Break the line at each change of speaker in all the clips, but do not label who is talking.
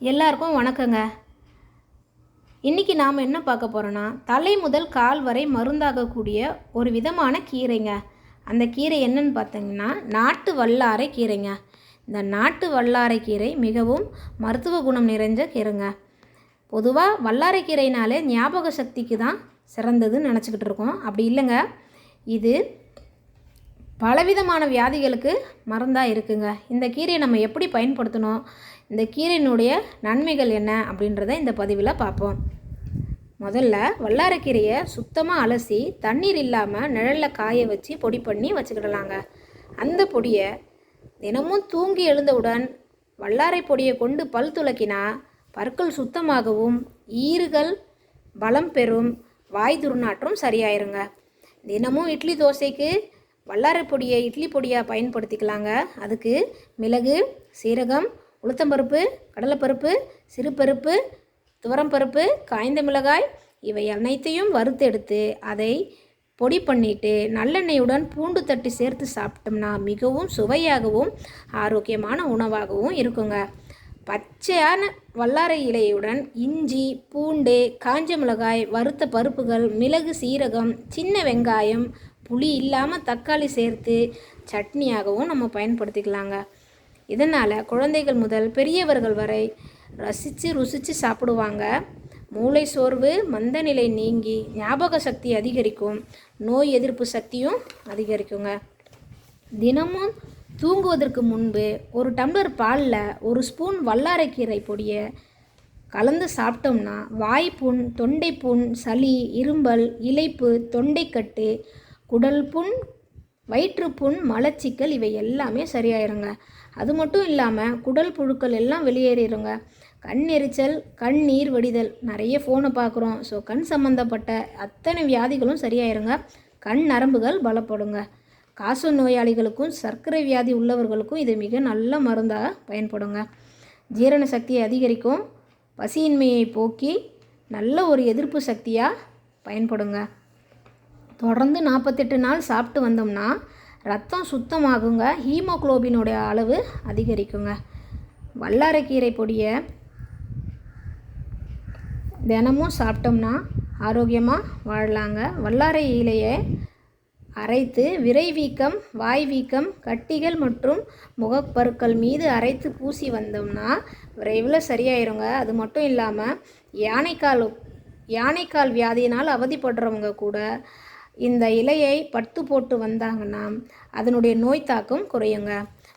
எல்லாருக்கும் வணக்கங்க. இன்றைக்கி நாம் என்ன பார்க்க போகிறோன்னா தலை முதல் கால் வரை மருந்தாகக்கூடிய ஒரு விதமான கீரைங்க. அந்த கீரை என்னன்னு பார்த்தீங்கன்னா நாட்டு வல்லாரை கீரைங்க. இந்த நாட்டு வல்லாரை கீரை மிகவும் மருத்துவ குணம் நிறைஞ்ச கீரைங்க. பொதுவாக வல்லாரை கீரைனாலே ஞாபக சக்திக்கு தான் சிறந்ததுன்னு நினச்சிக்கிட்டு இருக்கோம். அப்படி இல்லைங்க. இது பலவிதமான வியாதிகளுக்கு மருந்தாக இருக்குங்க. இந்த கீரையை நம்ம எப்படி பயன்படுத்தணும்? இந்த கீரையினுடைய நன்மைகள் என்ன? அப்படின்றத இந்த பதிவில் பார்ப்போம். முதல்ல வல்லாரக்கீரையை சுத்தமாக அலசி தண்ணீர் இல்லாமல் நிழலில் காய வச்சு பொடி பண்ணி வச்சுக்கிடலாங்க. அந்த பொடியை தினமும் தூங்கி எழுந்தவுடன் வல்லாரை பொடியை கொண்டு பல் துளக்கினா பற்கள் சுத்தமாகவும் ஈறுகள் பலம் பெறும் வாய் துர்நாற்றம் சரியாயிருங்க. தினமும் இட்லி தோசைக்கு வல்லாரை பொடியை இட்லி பொடியாக பயன்படுத்திக்கலாங்க. அதுக்கு மிளகு சீரகம் உளுத்தம்பருப்பு கடலைப்பருப்பு சிறுபருப்பு துவரம்பருப்பு காய்ந்த மிளகாய் இவை அனைத்தையும் வறுத்தெடுத்து அதை பொடி பண்ணிட்டு நல்லெண்ணெயுடன் பூண்டு தட்டி சேர்த்து சாப்பிட்டோம்னா மிகவும் சுவையாகவும் ஆரோக்கியமான உணவாகவும் இருக்குங்க. பச்சையான வல்லாரை இலையுடன் இஞ்சி பூண்டு காஞ்ச மிளகாய் வறுத்த பருப்புகள் மிளகு சீரகம் சின்ன வெங்காயம் புளி இல்லாமல் தக்காளி சேர்த்து சட்னியாகவும் நம்ம பயன்படுத்திக்கலாங்க. இதனால் குழந்தைகள் முதல் பெரியவர்கள் வரை ரசித்து ருசித்து சாப்பிடுவாங்க. மூளை சோர்வு மந்த நிலை நீங்கி ஞாபக சக்தி அதிகரிக்கும். நோய் எதிர்ப்பு சக்தியும் அதிகரிக்குங்க. தினமும் தூங்குவதற்கு முன்பு ஒரு டம்ளர் பாலில் ஒரு ஸ்பூன் வல்லாரைக்கீரை பொடியை கலந்து சாப்பிட்டோம்னா வாய்ப்புண் தொண்டை புண் சளி இரும்பல் இலைப்பு தொண்டைக்கட்டு குடல் புண் வயிற்றுப்புண் மலச்சிக்கல் இவை எல்லாமே சரியாயிருங்க. அது மட்டும் இல்லாமல் குடல் புழுக்கள் எல்லாம் வெளியேறிடுங்க கண் எரிச்சல் கண் நீர் வடிதல் நிறைய ஃபோனை பார்க்குறோம் ஸோ கண் சம்மந்தப்பட்ட அத்தனை வியாதிகளும் சரியாயிருங்க. கண் நரம்புகள் பலப்படுங்க. காச நோயாளிகளுக்கும் சர்க்கரை வியாதி உள்ளவர்களுக்கும் இது மிக நல்ல மருந்தாக பயன்படுங்க. ஜீரண சக்தியை அதிகரிக்கும். பசியின்மையை போக்கி நல்ல ஒரு எதிர்ப்பு சக்தியாக பயன்படுங்க. தொடர்ந்து நாற்பத்தெட்டு நாள் சாப்பிட்டு வந்தோம்னா ரத்தம் சுத்தமாகுங்க. ஹீமோக்ளோபினுடைய அளவு அதிகரிக்குங்க. வல்லாரக்கீரை பொடியை தினமும் சாப்பிட்டோம்னா ஆரோக்கியமாக வாழலாங்க. வல்லாரை இலையை அரைத்து விரை வீக்கம் வாய் வீக்கம் கட்டிகள் மற்றும் முகப்பருக்கள் மீது அரைத்து பூசி வந்தோம்னா விரைவில் சரியாயிருங்க. அது மட்டும் இல்லாமல் யானைக்கால் யானைக்கால் வியாதியினால் அவதிப்படுறவங்க கூட இந்த இலையை பட்டு போட்டு வந்தாங்கன்னா அதனுடைய நோய் தாக்கம் குறையுங்க.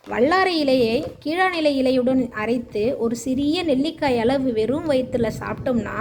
வல்லாரை இலையை கீழாநிலை இலையுடன் அரைத்து ஒரு சிறிய நெல்லிக்காய் அளவு வெறும் வயிற்றில் சாப்பிட்டோம்னா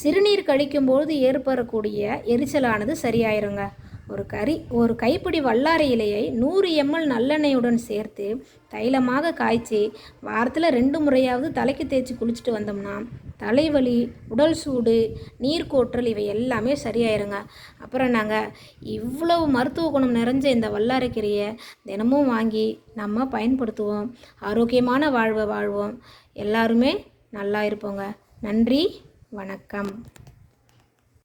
சிறுநீர் கழிக்கும்போது ஏற்படக்கூடிய எரிச்சலானது சரியாயிருங்க. ஒரு கறி ஒரு கைப்பிடி வல்லாரை இலையை நூறு எம்எல் நல்லெண்ணெயுடன் சேர்த்து தைலமாக காய்ச்சி வாரத்தில் ரெண்டு முறையாவது தலைக்கு தேய்ச்சி குளிச்சுட்டு வந்தோம்னா தலைவலி உடல் சூடு நீர்க்கோற்றல் இவை எல்லாமே சரியாயிருங்க. அப்புறம் நாங்கள் இவ்வளவு மருத்துவ குணம் நிறைஞ்ச இந்த வல்லாரைக்கீரையை தினமும் வாங்கி நம்ம பயன்படுத்துவோம். ஆரோக்கியமான வாழ்வை வாழ்வோம். எல்லாருமே நல்லா இருப்போங்க. நன்றி வணக்கம்.